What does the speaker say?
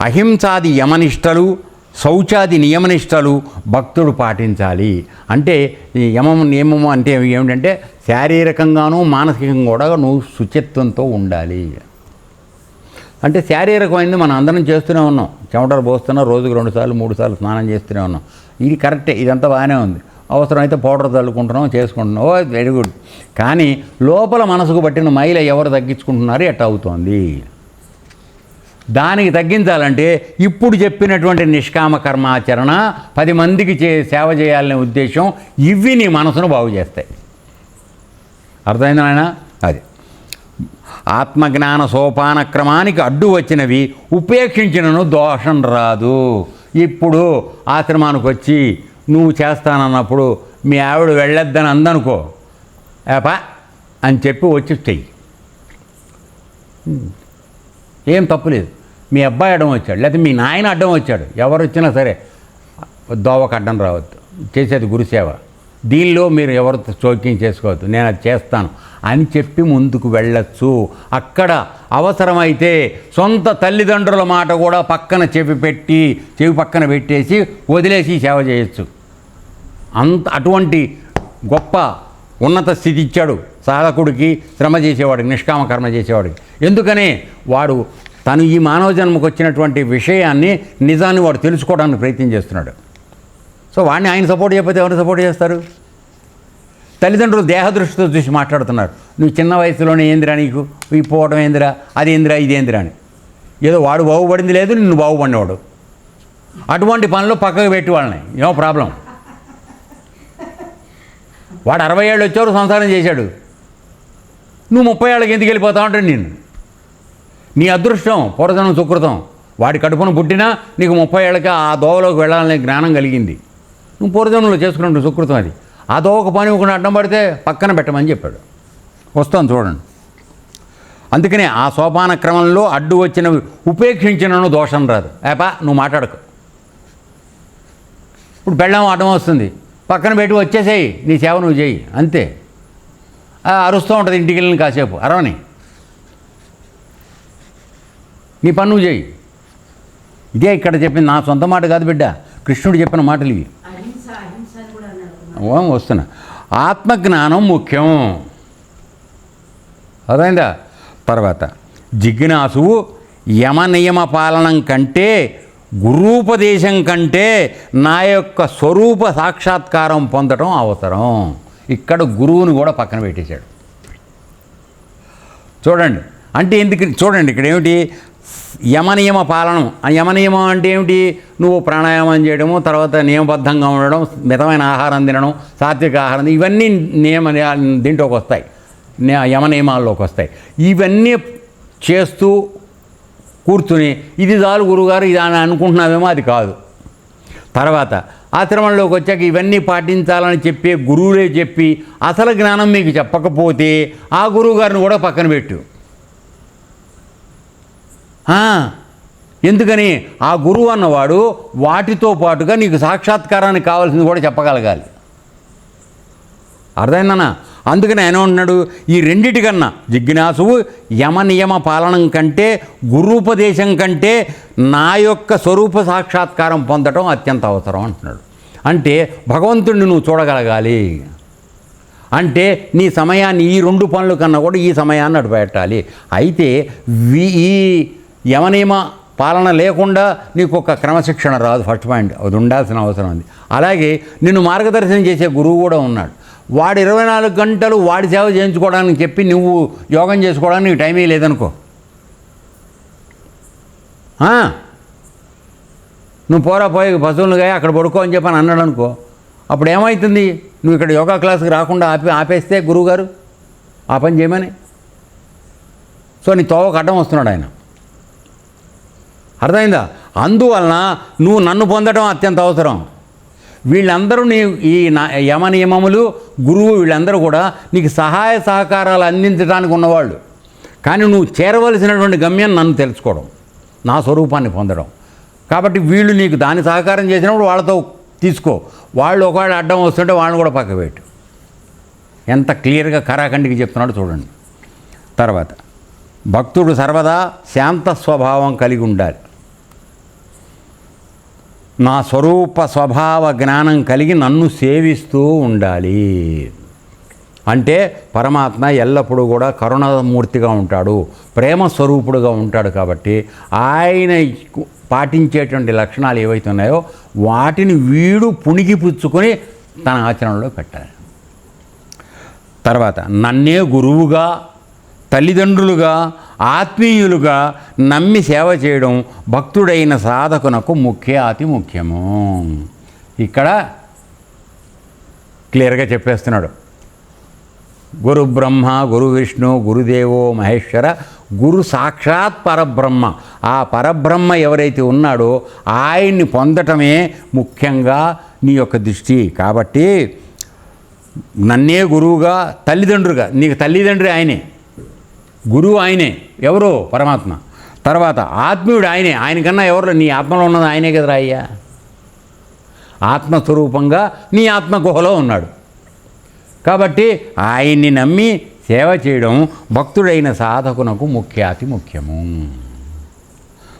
అహింసాది యమనిష్టలు శౌచాది నియమనిష్టలు భక్తుడు పాటించాలి. అంటే ఈ యమం నియమము అంటే ఏమిటంటే శారీరకంగానూ మానసికంగా కూడా నువ్వు శుచిత్వంతో ఉండాలి. అంటే శారీరకమైంది మనం అందరం చేస్తూనే ఉన్నాం. చెమటలు పోస్తున్నాం రోజుకు రెండు సార్లు మూడు సార్లు స్నానం చేస్తూనే ఉన్నాం. ఇది కరెక్టే ఇదంతా బాగానే ఉంది. అవసరమైతే పౌడర్ చల్లుకుంటున్నాం చేసుకుంటున్నాం. Oh very good. కానీ లోపల మనసుకు పట్టిన మైల ఎవరు తగ్గించుకుంటున్నారు? ఎట్ అవుతోంది? దానికి తగ్గించాలంటే ఇప్పుడు చెప్పినటువంటి నిష్కామ కర్మాచరణ పది మందికి చే సేవ చేయాలనే ఉద్దేశం ఇవి నీ మనసును బాగు చేస్తాయి. అర్థమైంది నాయన? అది. ఆత్మజ్ఞాన సోపాన క్రమానికి అడ్డు వచ్చినవి ఉపేక్షించినను దోషం రాదు. ఇప్పుడు ఆశ్రమానికి వచ్చి నువ్వు చేస్తానన్నప్పుడు మీ ఆవిడ వెళ్ళొద్దని అందనుకో. ఏపా? అని చెప్పి వచ్చి చెయ్యి. ఏం తప్పులేదు మీ అబ్బాయి అడ్డం వచ్చాడు లేకపోతే మీ నాయన అడ్డం వచ్చాడు ఎవరు వచ్చినా సరే దోవకు అడ్డం రావద్దు. చేసేది గురుసేవ దీనిలో మీరు ఎవరితో చోక్యం చేసుకోవద్దు నేను అది చేస్తాను అని చెప్పి ముందుకు వెళ్ళచ్చు. అక్కడ అవసరమైతే సొంత తల్లిదండ్రుల మాట కూడా పక్కన చెవి పెట్టి చెవి పక్కన పెట్టేసి వదిలేసి సేవ చేయొచ్చు. అంత అటువంటి గొప్ప ఉన్నత స్థితి ఇచ్చాడు సాధకుడికి శ్రమ చేసేవాడికి నిష్కామ కర్మ చేసేవాడికి. ఎందుకని వాడు తను ఈ మానవ జన్మకు వచ్చినటువంటి విషయాన్ని నిజాన్ని వాడు తెలుసుకోవడానికి ప్రయత్నం చేస్తున్నాడు. సో వాడిని ఆయన సపోర్ట్ చేయకపోతే ఎవరు సపోర్ట్ చేస్తారు? తల్లిదండ్రులు దేహదృష్టితో చూసి మాట్లాడుతున్నారు. నువ్వు చిన్న వయసులోనే ఏందిరా నీకు? ఈ పోవడం ఏందిరా? అది ఏందిరా? ఇది ఏందిరా అని. ఏదో వాడు బాగుపడింది లేదు నిన్ను బాగుపడినవాడు. అటువంటి పనులు పక్కకు పెట్టి వాళ్ళని. No problem. వాడు అరవై ఏళ్ళు వచ్చేవారు సంసారం చేశాడు. నువ్వు ముప్పై ఏళ్ళకి ఎందుకు వెళ్ళిపోతావు అంటే నేను నీ అదృష్టం పూర్వజనం సుకృతం. వాడి కడుపును పుట్టినా నీకు ముప్పై ఏళ్ళకి ఆ దోవలోకి వెళ్ళాలనే జ్ఞానం కలిగింది. నువ్వు పూర్వజనంలో చేసుకున్నట్టు సుకృతం అది. ఆ దోవకు పని ఒకటి అడ్డం పడితే పక్కన పెట్టమని చెప్పాడు. వస్తాను చూడండి. అందుకనే ఆ సోపాన క్రమంలో అడ్డు వచ్చిన ఉపేక్షించినను దోషం రాదు. ఏపా నువ్వు మాట్లాడకు. ఇప్పుడు బెళ్ళం అడ్డం వస్తుంది. పక్కన పెట్టి వచ్చేసేయి నీ సేవ నువ్వు చేయి అంతే. అరుస్తూ ఉంటుంది ఇంటికి వెళ్ళిన కాసేపు. అరవని. నీ పని నువ్వు చేయి. ఇదే ఇక్కడ చెప్పింది నా సొంత మాట కాదు బిడ్డ కృష్ణుడు చెప్పిన మాటలు ఇవి. వస్తున్నా. ఆత్మజ్ఞానం ముఖ్యం. అర్థమైందా? తర్వాత జిజ్ఞాసువు యమ నియమ పాలనం కంటే గురూపదేశం కంటే నా యొక్క స్వరూప సాక్షాత్కారం పొందడం అవసరం. ఇక్కడ గురువుని కూడా పక్కన పెట్టేశాడు. చూడండి. అంటే ఎందుకు? చూడండి ఇక్కడ ఏమిటి? యమనియమ పాలనం ఆ యమనియమం అంటే ఏమిటి? నువ్వు ప్రాణాయామం చేయడము తర్వాత నియమబద్ధంగా ఉండడం మితమైన ఆహారం తినడం సాత్విక ఆహారం ఇవన్నీ నియమ దీంట్లోకి వస్తాయి యమ నియమాల్లోకి వస్తాయి ఇవన్నీ చేస్తూ కూర్చుని ఇది చాలు గురుగారు ఇది అని అనుకుంటున్నావేమో అది కాదు. తర్వాత ఆశ్రమంలోకి వచ్చాక ఇవన్నీ పాటించాలని చెప్పే గురువులే చెప్పి అసలు జ్ఞానం మీకు చెప్పకపోతే ఆ గురువుగారిని కూడా పక్కన పెట్టు. ఎందుకని? ఆ గురువు అన్నవాడు వాటితో పాటుగా నీకు సాక్షాత్కారానికి కావాల్సింది కూడా చెప్పగలగాలి. అర్థమైందన్నా అందుకని ఆయన ఉన్నాడు ఈ రెండిటికన్నా జిజ్ఞాసువు యమ నియమ పాలనం కంటే గురూపదేశం కంటే నా యొక్క స్వరూప సాక్షాత్కారం పొందడం అత్యంత అవసరం అంటున్నాడు. అంటే భగవంతుడిని నువ్వు చూడగలగాలి. అంటే నీ సమయాన్ని ఈ రెండు పనుల కన్నా కూడా ఈ సమయాన్ని అడిపెట్టాలి అయితే వి- ఈ యమనియమ పాలన లేకుండా నీకు ఒక క్రమశిక్షణ రాదు ఫస్ట్ పాయింట్ అది ఉండాల్సిన అవసరం ఉంది. అలాగే నిన్ను మార్గదర్శనం చేసే గురువు కూడా ఉన్నాడు. వాడు ఇరవై నాలుగు గంటలు వాడి సేవ చేయించుకోవడానికి చెప్పి నువ్వు యోగం చేసుకోవడానికి నీకు టైమే లేదనుకో. నువ్వు పోరా పోయి పశువులుగా అక్కడ పడుకో అని చెప్పని అన్నాడు అనుకో. అప్పుడు ఏమవుతుంది నువ్వు ఇక్కడ యోగా క్లాస్కి రాకుండా ఆపి ఆపేస్తే గురువుగారు ఆ పని చేయమని. సో నీ తోవకు అడ్డం వస్తున్నాడు ఆయన. అర్థమైందా? అందువలన నువ్వు నన్ను పొందడం అత్యంత అవసరం. వీళ్ళందరూ నీ ఈ నా- యమ నియమములు గురువు వీళ్ళందరూ కూడా నీకు సహాయ సహకారాలు అందించడానికి ఉన్నవాళ్ళు. కానీ నువ్వు చేరవలసినటువంటి గమ్యం నన్ను తెలుసుకోవడం నా స్వరూపాన్ని పొందడం. కాబట్టి వీళ్ళు నీకు దాని సహకారం చేసినప్పుడు వాళ్ళతో తీసుకో. వాళ్ళు ఒకవేళ అడ్డం వస్తుంటే వాళ్ళని కూడా పక్క పెట్టు. ఎంత క్లియర్గా కరాఖండికి చెప్తున్నాడు చూడండి. తర్వాత భక్తుడు సర్వదా శాంత స్వభావం కలిగి ఉండాలి. నా స్వరూప స్వభావ జ్ఞానం కలిగి నన్ను సేవిస్తూ ఉండాలి. అంటే పరమాత్మ ఎల్లప్పుడూ కూడా కరుణామూర్తిగా ఉంటాడు ప్రేమ స్వరూపుడుగా ఉంటాడు కాబట్టి ఆయన పాటించేటువంటి లక్షణాలు ఏవైతే ఉన్నాయో వాటిని వీడు పుణిగిపుచ్చుకొని తన ఆచరణలో పెట్టాలి. తర్వాత నన్నే గురువుగా తల్లిదండ్రులుగా ఆత్మీయులుగా నమ్మి సేవ చేయడం భక్తుడైన సాధకునకు ముఖ్య అతి ముఖ్యము. ఇక్కడ క్లియర్గా చెప్పేస్తున్నాడు. గురు బ్రహ్మ గురు విష్ణు గురుదేవో మహేశ్వర గురు సాక్షాత్ పరబ్రహ్మ. ఆ పరబ్రహ్మ ఎవరైతే ఉన్నాడో ఆయన్ని పొందటమే ముఖ్యంగా నీ యొక్క దృష్టి. కాబట్టి నన్నే గురువుగా తల్లిదండ్రులుగా నీకు తల్లిదండ్రి ఆయనే గురువు ఆయనే. ఎవరు? పరమాత్మ. తర్వాత ఆత్మీయుడు ఆయనే. ఆయనకన్నా ఎవరు నీ ఆత్మలో ఉన్నది ఆయనే కదరా అయ్యా. ఆత్మస్వరూపంగా నీ ఆత్మ గుహలో ఉన్నాడు. కాబట్టి ఆయన్ని నమ్మి సేవ చేయడం భక్తుడైన సాధకునకు ముఖ్యాతి ముఖ్యము.